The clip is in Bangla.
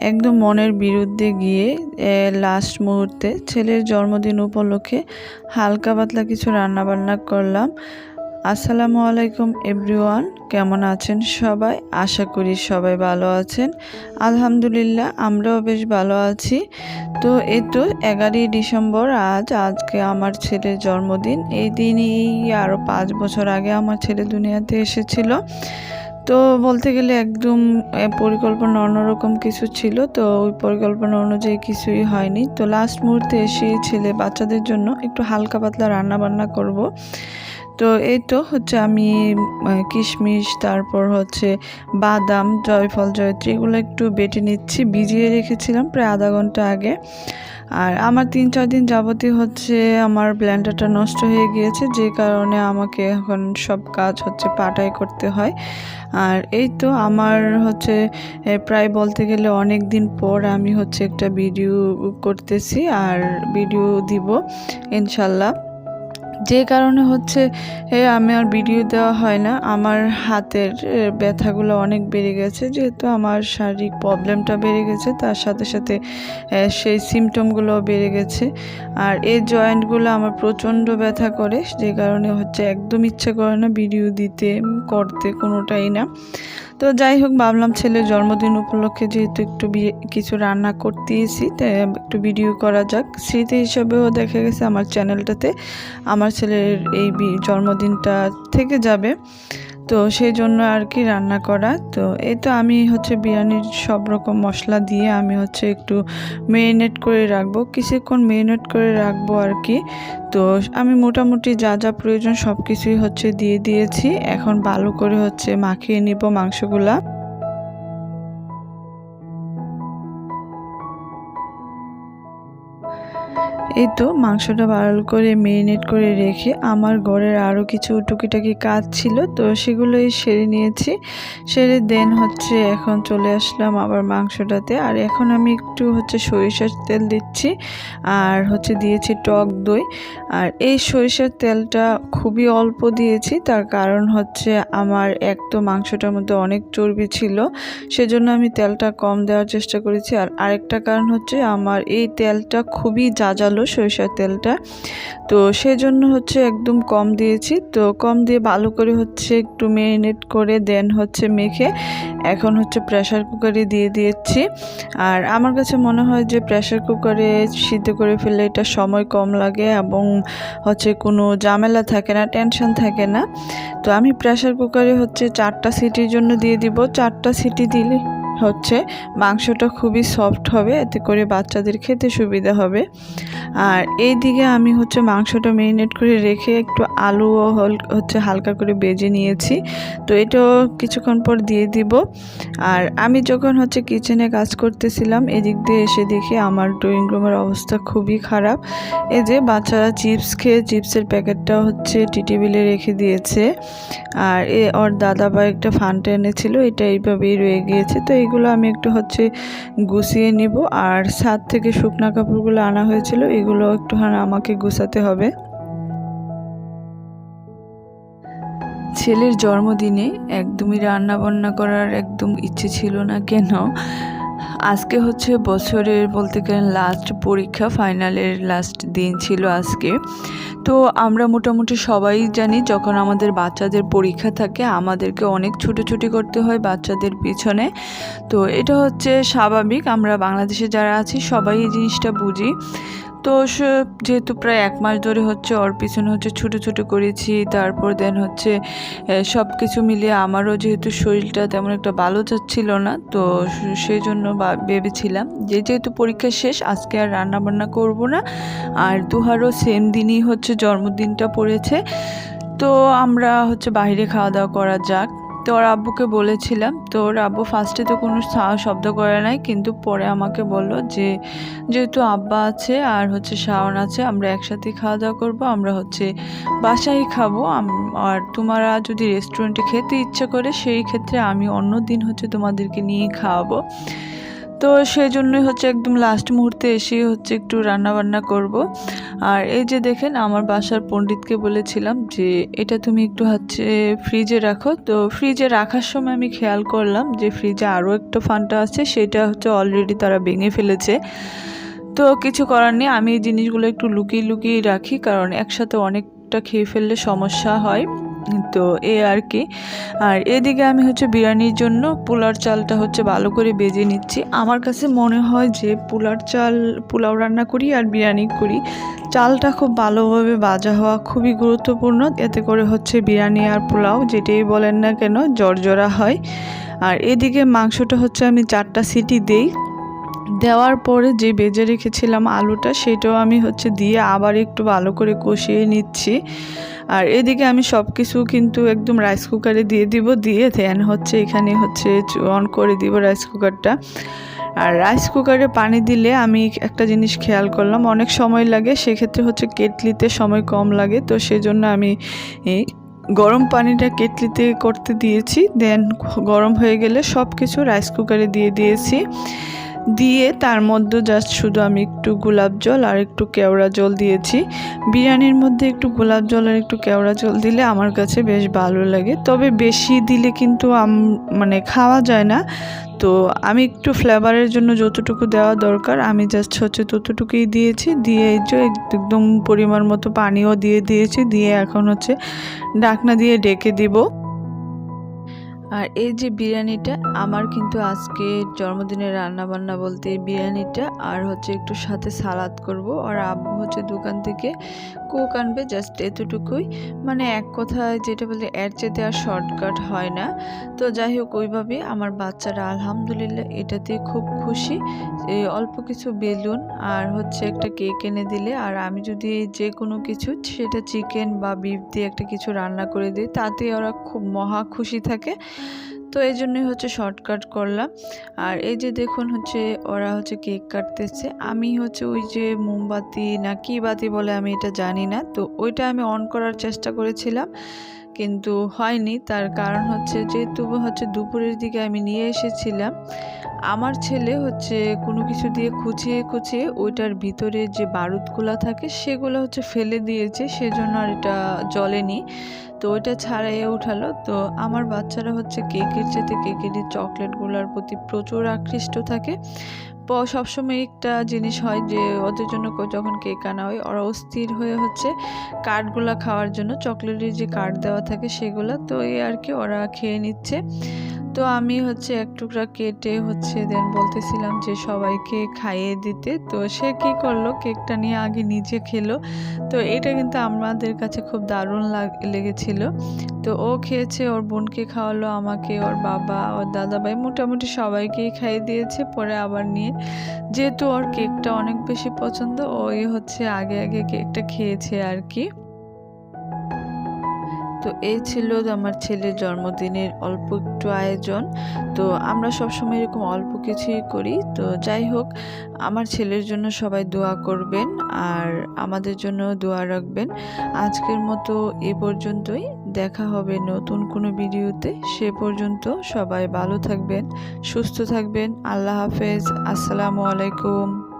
একদম মনের বিরুদ্ধে গিয়ে লাস্ট মুহূর্তে ছেলের জন্মদিন উপলক্ষে হালকা পাতলা কিছু রান্নাবান্না করলাম। আসসালামু আলাইকুম এভরিওয়ান কেমন আছেন সবাই? আশা করি সবাই ভালো আছেন। আলহামদুলিল্লাহ, আমরাও বেশ ভালো আছি। তো এই তো এগারোই ডিসেম্বর, আজ আজকে আমার ছেলের জন্মদিন। এই দিনই আরও পাঁচ বছর আগে আমার ছেলে দুনিয়াতে এসেছিল। তো বলতে গেলে একদম পরিকল্পনা অন্যরকম কিছু ছিল, তো ওই পরিকল্পনা অনুযায়ী কিছুই হয়নি। তো লাস্ট মুহূর্তে এসে ছেলে বাচ্চাদের জন্য একটু হালকা পাতলা রান্না বান্না করব। তো এই তো হচ্ছে আমি কিশমিশ, তারপর হচ্ছে বাদাম, জয়ফল, জয়ত্রী এগুলো একটু বেটে নিচ্ছি, ভিজিয়ে রেখেছিলাম প্রায় আধা ঘণ্টা আগে। আর আমার তিন, চার দিন যাবতীয় হচ্ছে আমার ব্ল্যান্ডারটা নষ্ট হয়ে গিয়েছে, যে কারণে আমাকে এখন সব কাজ হচ্ছে পাটাই করতে হয়। আর এই তো আমার হচ্ছে প্রায় বলতে গেলে অনেক দিন পর আমি হচ্ছে একটা ভিডিও করতেছি, আর ভিডিও দিব, ইনশাল্লাহ। যে কারণে হচ্ছে এ, আমি আর ভিডিও দেওয়া হয় না। আমার হাতের ব্যথাগুলো অনেক বেড়ে গেছে যেহেতু আমার শারীরিক প্রবলেমটা বেড়ে গেছে তার সাথে সাথে সেই সিমটমগুলো বেড়ে গেছে। আর এই জয়েন্টগুলো আমার প্রচণ্ড ব্যথা করে যে কারণে হচ্ছে একদম ইচ্ছে করে না ভিডিও দিতে করতে কোনোটাই না। তো যাই হোক, ভাবলাম ছেলের জন্মদিন উপলক্ষে যেহেতু একটু কিছু রান্না করতেছি তাই একটু ভিডিও করা যাক। স্মৃতি হিসাবেও দেখা গেছে আমার চ্যানেলটাতে আমার ছেলের এই জন্মদিনটা থেকে যাবে। তো সেই জন্য আর কি রান্না করা। তো এই তো আমি হচ্ছে বিরিয়ানির সব রকম মশলা দিয়ে আমি হচ্ছে একটু মেরিনেট করে রাখব। কিছুক্ষণ মেরিনেট করে রাখব আর কি। তো আমি মোটামুটি যা যা প্রয়োজন সব কিছুই হচ্ছে দিয়ে দিয়েছি। এখন ভালো করে হচ্ছে মাখিয়ে নিব মাংসগুলা। এই তো মাংসটা ভালো করে মেরিনেট করে রেখে আমার ঘরের আরও কিছু টুকিটাকি কাজ ছিল, তো সেগুলোই সেরে নিয়েছি। সেরে দেন হচ্ছে এখন চলে আসলাম আবার মাংসটাতে। আর এখন আমি একটু হচ্ছে সরিষার তেল দিচ্ছি, আর হচ্ছে দিয়েছি টক দই। আর এই সরিষার তেলটা খুবই অল্প দিয়েছি, তার কারণ হচ্ছে আমার এক তো মাংসটার মধ্যে অনেক চর্বি ছিল, সেজন্য আমি তেলটা কম দেওয়ার চেষ্টা করেছি। আর আরেকটা কারণ হচ্ছে আমার এই তেলটা খুবই জাজালো সরিষার তেলটা। তো সেজন্য হচ্ছে একদম কম দিয়েছি। তো কম দিয়ে ভালো করে হচ্ছে একটু মেরিনেট করে দেন হচ্ছে মেখে এখন হচ্ছে প্রেশার কুকারে দিয়ে দিয়েছি। আর আমার কাছে মনে হয় যে প্রেশার কুকারে সিদ্ধ করে ফেললে এটা সময় কম লাগে এবং হচ্ছে কোনো ঝামেলা থাকে না টেনশন থাকে না। তো আমি প্রেশার কুকারে হচ্ছে চারটা সিটির জন্য দিয়ে দিব। চারটা সিটি দিলে হচ্ছে মাংসটা খুবই সফট হবে, এতে করে বাচ্চাদের খেতে সুবিধা হবে। আর এই দিকে আমি হচ্ছে মাংসটা মেরিনেট করে রেখে একটু আলু ও হল- হচ্ছে হালকা করে বেজে নিয়েছি। তো এটাও কিছুক্ষণ পর দিয়ে দিব। আর আমি যখন হচ্ছে কিচেনে কাজ করতেছিলাম, এদিক দিয়ে এসে দেখি আমার ড্রয়িং রুমের অবস্থা খুবই খারাপ। এই যে বাচ্চারা চিপস খেয়ে চিপসের প্যাকেটটা হচ্ছে টি টেবিলে রেখে দিয়েছে। আর এ, ওর দাদা বা একটা ফান্টা এনেছিল, এটা এইভাবেই রয়ে গিয়েছে। তো এইগুলো আমি একটু হচ্ছে গুছিয়ে নিব। আর ছাদ থেকে শুকনা কাপড়গুলো আনা হয়েছিল, এগুলো একটু একটুখানি আমাকে গুছাতে হবে। ছেলের জন্মদিনে একদমই রান্না বান্না করার একদম ইচ্ছে ছিল না কেন? আজকে হচ্ছে বছরের বলতে গেলে লাস্ট পরীক্ষা ফাইনালের লাস্ট দিন ছিল আজকে। তো আমরা মোটামুটি সবাই জানি যখন আমাদের বাচ্চাদের পরীক্ষা থাকে, আমাদেরকে অনেক ছুটোছুটি করতে হয় বাচ্চাদের পিছনে। তো এটা হচ্ছে স্বাভাবিক, আমরা বাংলাদেশে যারা আছি সবাই এই জিনিসটা বুঝি। তো সে- যেহেতু প্রায় এক মাস ধরে হচ্ছে ওর পিছনে হচ্ছে ছোটো ছোটো করেছি, তারপর দেন হচ্ছে সব কিছু মিলিয়ে আমারও যেহেতু শরীরটা তেমন একটা ভালো যাচ্ছিল না, তো সেই জন্য ভেবেছিলাম যে যেহেতু পরীক্ষা শেষ, আজকে আর রান্না বান্না করব না। আর দুহারও সেম দিনই হচ্ছে জন্মদিনটা পড়েছে। তো আমরা হচ্ছে বাইরে খাওয়া দাওয়া করা যাক। তো ওর আব্বুকে বলেছিলাম তো ওর আব্বু ফার্স্টে তো কোনো শব্দ করে নাই, কিন্তু পরে আমাকে বলল যে, যেহেতু আব্বা আছে আর হচ্ছে শাওন আছে, আমরা একসাথে খাওয়া দাওয়া করব, আমরা হচ্ছে বাসায় খাব আর তোমারা যদি রেস্টুরেন্টে খেতে ইচ্ছা করে, সেই ক্ষেত্রে আমি অন্য দিন হচ্ছে তোমাদেরকে নিয়ে খাওয়াবো। তো সেই জন্যই হচ্ছে একদম লাস্ট মুহূর্তে এসে হচ্ছে একটু রান্না বান্না করব। আর এই যে দেখেন, আমার বাসার পণ্ডিতকে বলেছিলাম যে, এটা তুমি একটু হচ্ছে ফ্রিজে রাখো। তো ফ্রিজে রাখার সময় আমি খেয়াল করলাম যে ফ্রিজে আরও একটা ফান্টা আছে, সেটা হচ্ছে অলরেডি তারা ভেঙে ফেলেছে। তো কিছু করার নেই, আমি এই জিনিসগুলো একটু লুকিয়ে লুকিয়ে রাখি, কারণ একসাথে অনেকটা খেয়ে ফেললে সমস্যা হয়। তো এ আর কি। আর এদিকে আমি হচ্ছে বিরিয়ানির জন্য পোলার চালটা হচ্ছে ভালো করে বেজে নিচ্ছি। আমার কাছে মনে হয় যে পোলার চাল, পোলাও রান্না করি আর বিরিয়ানি করি। চালটা খুব ভালোভাবে ভাজা হওয়া খুবই গুরুত্বপূর্ণ। এতে করে হচ্ছে বিরিয়ানি আর পোলাও যেটাই বলেন না কেন, জর্জরা হয়। আর এদিকে মাংসটা হচ্ছে আমি চারটা সিটি দেই। দেওয়ার পরে যে বেজে রেখেছিলাম আলুটা, সেটাও আমি হচ্ছে দিয়ে আবার একটু ভালো করে কষিয়ে নিচ্ছি। আর এদিকে আমি সব কিছু কিন্তু একদম রাইস কুকারে দিয়ে দিব, দিয়ে দেন হচ্ছে এখানে হচ্ছে অন করে দিব রাইস কুকারটা আর রাইস কুকারে পানি দিলে আমি একটা জিনিস খেয়াল করলাম, অনেক সময় লাগে, সেক্ষেত্রে হচ্ছে কেটলিতে সময় কম লাগে, তো সেজন্য আমি গরম পানিটা কেটলিতে করতে দিয়েছি দেন গরম হয়ে গেলে সব কিছু রাইস কুকারে দিয়ে দিয়েছি। দিয়ে তার মধ্যে জাস্ট শুধু আমি একটু গোলাপ জল আর একটু কেওড়া জল দিয়েছি। বিরিয়ানির মধ্যে একটু গোলাপ জল আর একটু কেওড়া জল দিলে আমার কাছে বেশ ভালো লাগে। তবে বেশি দিলে কিন্তু আম মানে খাওয়া যায় না। তো আমি একটু ফ্লেভারের জন্য যতটুকু দেওয়া দরকার, আমি জাস্ট হচ্ছে ততটুকুই দিয়েছি। দিয়ে যে একদম পরিমাণ মতো পানিও দিয়ে দিয়েছি। দিয়ে এখন হচ্ছে ডাকনা দিয়ে ডেকে দিব। আর এই যে বিরিয়ানিটা, আমার কিন্তু আজকে জন্মদিনের রান্না বান্না বলতে এই বিরিয়ানিটা আর হচ্ছে একটু সাথে সালাদ করব। আর আব্বু হচ্ছে দোকান থেকে কোক আনবে, জাস্ট এতটুকুই। মানে এক কথায় যেটা বলে, এর চেতে আর শর্টকাট হয় না। তো যাই হোক, ওইভাবে আমার বাচ্চারা আলহামদুলিল্লাহ এটাতে খুব খুশি। এই অল্প কিছু বেলুন আর হচ্ছে একটা কেক এনে দিলে। আর আমি যদি যে কোনো কিছু, সেটা চিকেন বা বিফ দিয়ে একটা কিছু রান্না করে দিই, তাতে ওরা খুব মহা খুশি থাকে। তো এই জন্যই হচ্ছে শর্টকাট করলাম। আর এই যে দেখুন হচ্ছে, ওরা হচ্ছে কেক কাটতেছে। আমি হচ্ছে ওই যে মোমবাতি না কি বাতি বলে আমি এটা জানি না। তো ওইটা আমি অন করার চেষ্টা করেছিলাম। কিন্তু হয়নি। তার কারণ হচ্ছে যেহেতু হচ্ছে দুপুরের দিকে আমি নিয়ে এসেছিলাম। আমার ছেলে হচ্ছে কোনো কিছু দিয়ে খুঁচিয়ে খুঁচিয়ে ওইটার ভিতরে যে বারুদগুলো থাকে, সেগুলো হচ্ছে ফেলে দিয়েছে। সেজন্য আর এটা জ্বলেনি। তো ওইটা ছাড়াইয়ে উঠালো। তো আমার বাচ্চারা হচ্ছে কেকের চেতে কেকের চকলেটগুলোর প্রতি প্রচুর আকৃষ্ট থাকে। সবসময় একটা জিনিস হয় যে, ওদের জন্য যখন কেক আনা হয় ওরা অস্থির হয়ে হচ্ছে কার্ডগুলো খাওয়ার জন্য। চকলেটের যে কার্ড দেওয়া থাকে সেগুলো, তো এই আর কি ওরা খেয়ে নিচ্ছে। তো আমি হচ্ছে এক টুকরা কেটে হচ্ছে দেন বলতেছিলাম যে সবাইকে খাইয়ে দিতে। তো সে কি করল? কেকটা নিয়ে আগে নিজে খেলো। তো এটা কিন্তু আমাদের কাছে খুব দারুণ লেগেছিল। তো ও খেয়েছে, ওর বোনকে খাওয়ালো, আমাকে, ওর বাবা, ওর দাদাভাই, মোটামুটি সবাইকেই খাইয়ে দিয়েছে। পরে আবার নিয়ে যেহেতু ওর কেকটা অনেক বেশি পছন্দ, ওই হচ্ছে আগে আগে কেকটা খেয়েছে আর কি। তো এই ছিল আমার ছেলের জন্মদিনের অল্প একটু আয়োজন। তো আমরা সবসময় এরকম অল্প কিছুই করি। তো যাই হোক, আমার ছেলের জন্য সবাই দোয়া করবেন আর আমাদের জন্য দোয়া রাখবেন। আজকের মতো এ পর্যন্তই। দেখা হবে নতুন কোনো ভিডিওতে। সে পর্যন্ত সবাই ভালো থাকবেন, সুস্থ থাকবেন। আল্লাহ হাফেজ। আসসালামু আলাইকুম।